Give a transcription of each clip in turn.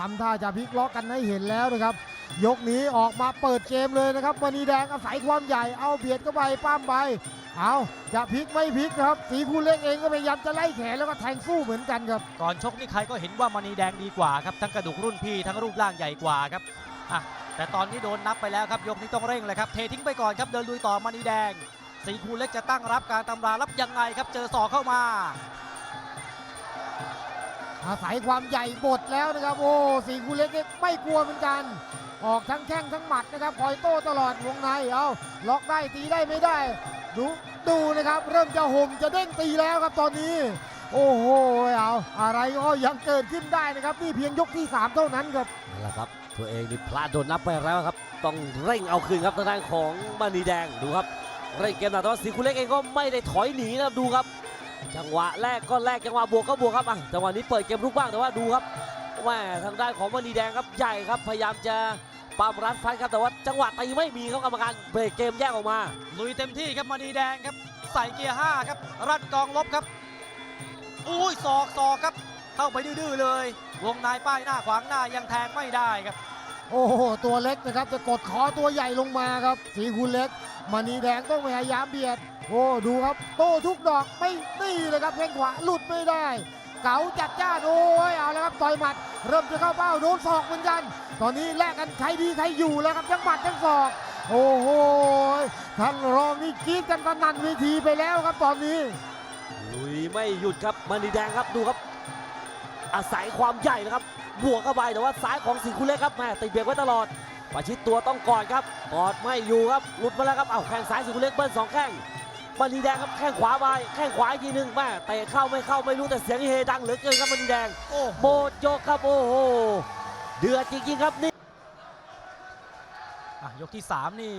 ทำท่าจะพลิกล็อกกันให้เห็นแล้วนะครับ ยกนี้ออกมาเปิดเกมเลยนะครับมณีแดงอาศัยความใหญ่เอาเบียดเข้าไปป้ามไปเอาจะพลิกไม่พลิกนะครับ สีคูเล็กเองก็พยายามจะไล่แขนแล้วก็แทงสู้เหมือนกันครับก่อนชกนี่ใครก็เห็นว่ามณีแดงดีกว่าครับทั้งกระดูกรุ่นพี่ทั้งรูปร่างใหญ่กว่าครับอะแต่ตอนนี้โดนนับไปแล้วครับยกนี้ต้องเร่งเลยครับเททิ้งไปก่อนครับเดินลุยต่อมณีแดง สีคูเล็กจะตั้งรับการตำรารับยังไงครับเจอศอกเข้ามา อาศัยความใหญ่บดแล้วนะครับ โอ้สีคูเล็กไม่กลัวเหมือนกัน ออกทั้งแข้งทั้งหมัดนะครับคอยโต้ตลอดวงในเอาล็อกได้ตีได้ไม่ได้ ดูดูนะครับ เริ่มจะห่มจะเด้งตีแล้วครับตอนนี้ โอ้โหเอาอะไรก็ยังเกิดขึ้นได้นะครับนี่เพียงยกที่สามเท่านั้นครับนั่นแหละครับ ตัวเองนี่พลาดโดนนับไปแล้วครับ ต้องเร่งเอาคืนครับทางด้านของมณีแดงดูครับเร่งเกมหนักแต่ว่าสีคุเล็กเองก็ไม่ได้ถอยหนีนะครับดูครับ จังหวะแรกก็แรกจังหวะบวกก็บวกครับอะจังหวะนี้เปิดเกมรุกบ้างแต่ว่าดูครับว่าทางด้านของมณีแดงครับใหญ่ครับ พยายามจะปามรัดฟันครับแต่ว่าจังหวะตีไม่มีครับกรรมการเบรกเกมแยกออกมา ลุยเต็มที่ครับมณีแดงครับใส่เกียร์5ครับ รัดกองลบครับอุ้ยศอกศอกครับ เข้าไปดื้อๆเลย วงในป้ายหน้าขวางหน้ายังแทงไม่ได้ครับ โอ้โหตัวเล็กนะครับจะกดคอตัวใหญ่ลงมาครับสีคูณเล็กมณีแดงต้องพยายามเบียด โอ้ดูครับโต้ทุกดอกไม่ตีเลยครับแข้งขวาหลุดไม่ได้ เก๋าจัดจ้านโอ้ยเอาแล้วครับต่อยหมัด เริ่มจะเข้าเป้าโดนศอกเหมือนกัน ตอนนี้แลกกันใครดีใครอยู่แล้วครับทั้งหมัดทั้งศอกโอ้โหท่านรองนี่กรีดกันสนั่นเวทีไปแล้วครับตอนนี้ลุยไม่หยุดครับมณีแดงครับดูครับ อาศัยความใหญ่นะครับ บวกเข้าไปแต่ว่าซ้ายของสิงคุเล็กครับแม่ติดเบรกไว้ตลอดประชิดตัวต้องกอดครับกอดไม่อยู่ครับหลุดมาแล้วครับเอาแข้งซ้ายสิงคุเล็กเบิ้ลสองแข้ง มณีแดงครับแข้งขวาไปแข้งขวาอีกทีหนึ่งแม่เตะเข้าไม่เข้าไม่รู้แต่เสียงเฮดังเหลือเกินครับมณีแดงโอ้โมดโยกครับโอ้โหเดือดจริงๆครับนี่อะยกที่ 3 นี่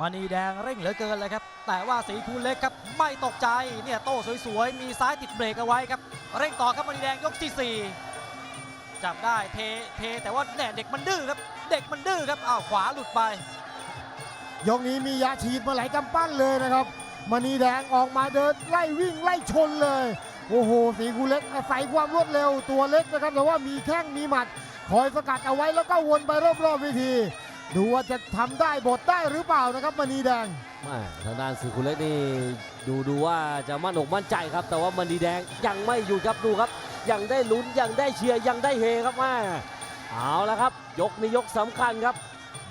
มณีแดงเร่งเหลือเกินเลยครับ แต่ว่าสีคูเล็กครับไม่ตกใจเนี่ยโต้สวยๆ มีซ้ายติดเบรกเอาไว้ครับ เร่งต่อครับมณีแดงยกทีสี่4จับได้เทเทแต่ว่าแหน่เด็กมันดื้อครับ เด็กมันดื้อครับอ้าวขวาหลุดไป ยกนี้มียาฉีดมาหลายกำปั้นเลยนะครับ มณีแดงออกมาเดินไล่วิ่งไล่ชนเลย โอ้โห สีคูเล็กอาศัยความรวดเร็วตัวเล็กนะครับ แต่ว่ามีแข้งมีหมัด คอยสกัดเอาไว้แล้วก็วนไปรอบๆเวที ดูว่าจะทำได้บทได้หรือเปล่านะครับมณีแดงแม่ทางด้านสิงคุเล็กนี่ดูดูว่าจะมั่นอกมั่นใจครับ แต่ว่ามณีแดงยังไม่หยุดครับดูครับ ยังได้ลุ้นยังได้เชียร์ยังได้เฮครับแม่เอาละครับ ยกนี้ยกสำคัญครับ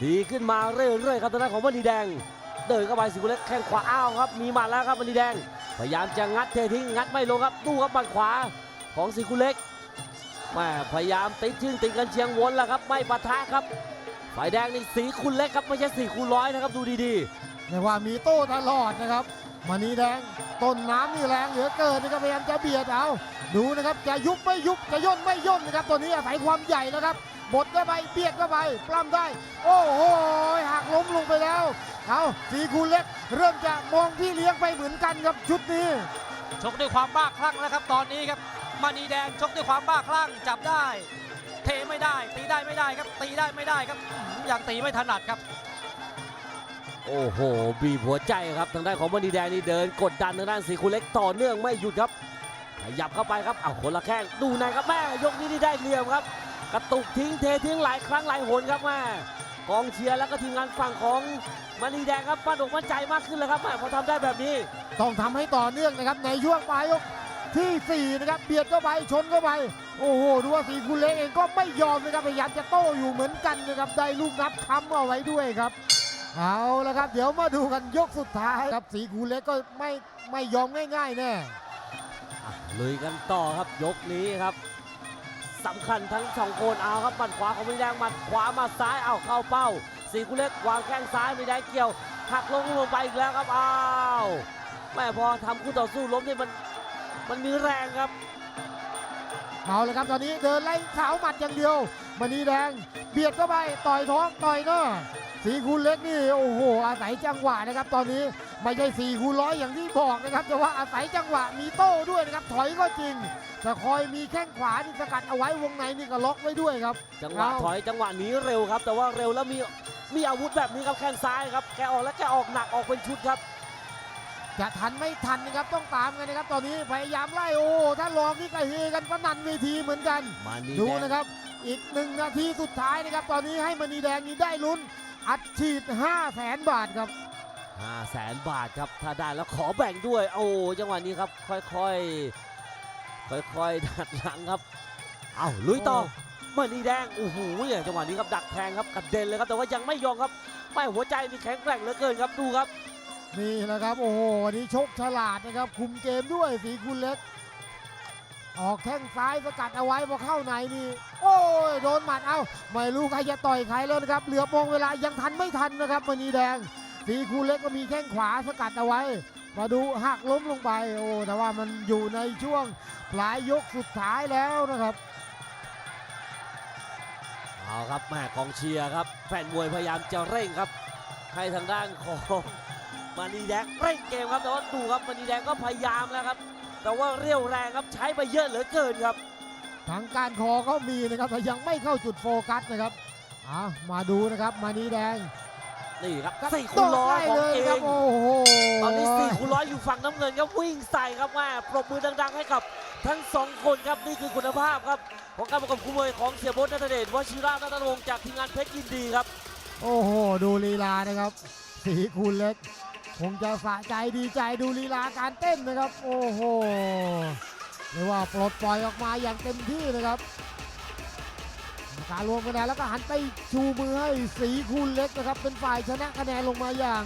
ดีขึ้นมาเรื่อยๆครับทางด้านของมณีแดง เดินเข้าไปสิงคุเล็กแข้งขวาอ้าวครับ มีหมัดแล้วครับมณีแดง พยายามจะงัดเททิ้งงัดไม่ลงครับดูครับหมัดขวาของสิงคุเล็กแม่พยายามติดชื่นติดกันเชียงวนแล้วครับไม่ปะทะครับ ฝ่ายแดงนี่สีคุณเล็กครับไม่ใช่สีคูณร้อยนะครับดูดีเรียกว่ามีโต้ตลอดนะครับมณีแดงต้นน้ำนี่แรงเหลือเกินนะครับพยายามจะเบียดเอาดูนะครับจะยุบไม่ยุบจะย่นไม่ย่นนะครับตัวนี้อาศัยความใหญ่แล้วครับบดเข้าไปเบียดเข้าไปปล้ำได้ โอ้โห ล้มลงไปแล้ว เอาสีคูณเล็ก เริ่มจะมองพี่เลี้ยงไปเหมือนกันครับชุดนี้ ชกด้วยความบ้าคลั่งแล้วครับตอนนี้ครับมณีแดงชกด้วยความบ้าคลั่งจับได้ เทไม่ได้ ตีได้ไม่ได้ครับ ตีได้ไม่ได้ครับอื้อหือยังตีไม่ถนัดครับๆโอ้โห บีบหัวใจครับทางด้านของมณีแดงนี่เดิน กดดันทางด้านสีคุณเล็กต่อเนื่องไม่หยุดครับขยับเข้าไปครับเอาคนละแข้งดูในครับแม่ยกนี้นี่ได้เหลี่ยมครับ กระตุกทิ้งเททิ้งหลายครั้งหลายหนครับแม่ กองเชียร์แล้วก็ทีมงานฝั่งของมณีแดงครับมั่นอกมั่นใจมากขึ้นเลยครับแม่พอทำได้แบบนี้ ต้องทำให้ต่อเนื่องนะครับในช่วงปลายยกที่สี่นะครับเบียดเข้าไปชนเข้าไปโอ้โหดูว่าสีคูณเล็กเองก็ไม่ยอมนะครับพยายามจะโต้อยู่เหมือนกันนะครับได้ลูกนับค้ำเอาไว้ด้วยครับเอาละครับ เดี๋ยวมาดูกันยกสุดท้ายครับสีคูณเล็กก็ไม่ไม่ยอมง่ายๆแน่อะลุยกันต่อครับยกนี้ครับ สำคัญทั้งสองคนเอาครับหมัดขวาของมีแดงหมัดขวามาซ้ายเอาเข้าเป้า สีกุเล็กวางแข้งซ้ายมีแดงเกี่ยวหักลงลงไปอีกแล้วครับอ้าวแม่พอทำคู่ต่อสู้ล้มนี่มันมันมีแรงครับเอาเลยครับตอนนี้เดินไล่ขาวหมัดอย่างเดียวมันีแดงเบียดเข้าไปต่อยท้องต่อยหน้า สีคูณเล็กนี่โอ้โหอาศัยจังหวะนะครับ ตอนนี้ไม่ใช่สี่คูณร้อยอย่างที่บอกนะครับแต่ว่าอาศัยจังหวะมีโต้ด้วยนะครับถอยก็จริงแต่คอยมีแข้งขวานี่สกัดเอาไว้วงในนี่ก็ล็อกไว้ด้วยครับ จังหวะเอาถอยจังหวะหนีเร็วครับ แต่ว่าเร็วแล้วมีมีอาวุธแบบนี้ครับแข้งซ้ายครับแกออกแล้วแกออกหนักออกเป็นชุดครับจะทันไม่ทันนะครับต้องตามกันนะครับ ตอนนี้พยายามไล่โอ้ท่านรองนี่ก็เฮกันสนั่นเวทีเหมือนกันมานีดูแดงนะครับ อีกหนึ่งนาทีสุดท้ายนะครับ ตอนนี้ให้มณีแดงนี้ได้ลุ้น อัดฉีด5 0 0แสนบาทครับ ห้าแสนบาทครับ ถ้าได้แล้วขอแบ่งด้วย โอ้จังหวะนี้ครับค่อยๆ ค่อยๆ ดัดหลังครับ เอาลุยต่อโอ้มณีแดงโอ้โหเนี่ยจังหวะนี้ครับดักแทงครับกระเด็นเลยครับแต่ว่ายังไม่ยอมครับไม่หัวใจนี่แข็งแกร่งเหลือเกินครับดูครับ นี่แหละครับ โอ้โหวันนี้ชกฉลาดนะครับ คุมเกมด้วยสีคุณเล็ก ออกแข้งซ้ายสกัดเอาไว้พอเข้าในนี่โอ้ยโดนหมัดเอ้าไม่รู้ใครจะต่อยใครแล้วนะครับ เหลือมองเวลายังทันไม่ทันนะครับมณีแดงสีคุณเล็กก็มีแข้งขวาสกัดเอาไว้ มาดูหักล้มลงไปโอ้แต่ว่ามันอยู่ในช่วงปลายยกสุดท้ายแล้วนะครับเอาครับแม่กองเชียร์ครับ แฟนมวยพยายามจะเร่งครับ ให้ทางด้านของมณีแดงเร่งเกมครับแต่ว่าดูครับมณีแดงก็พยายามแล้วครับ แต่ว่าเรี่ยวแรงครับใช้ไปเยอะเหลือเกินครับ ทางการคอเขามีนะครับแต่ยังไม่เข้าจุดโฟกัสนะครับอ่ามาดูนะครับมานีแดงนี่ครับกระสี่คูณร้อยโดดของได้เอเลยครับงโอ้โหตอนนี้สี่คูณร้อยอยู่ฝั่งน้ำเงินครับวิ่งใส่ครับว่าปรบมือดัง ๆ ให้กับทั้งสองคนครับนี่คือคุณภาพครับของการประกอบคู่มวยของเสียโบดนัทเดชวชิระนัทวงศ์จากทีมงานเพชรยินดีครับ โอ้โห ดูลีลานะครับ สีคูณเล็ก คงจะสะใจดีใจดูลีลาการเต้นนะครับ โอ้โหเรียกว่าปลดปล่อยออกมาอย่างเต็มที่นะครับการรวมคะแนนแล้วก็หันไปชูมือให้สีคูณเล็กนะครับ เป็นฝ่ายชนะคะแนนลงมาอย่าง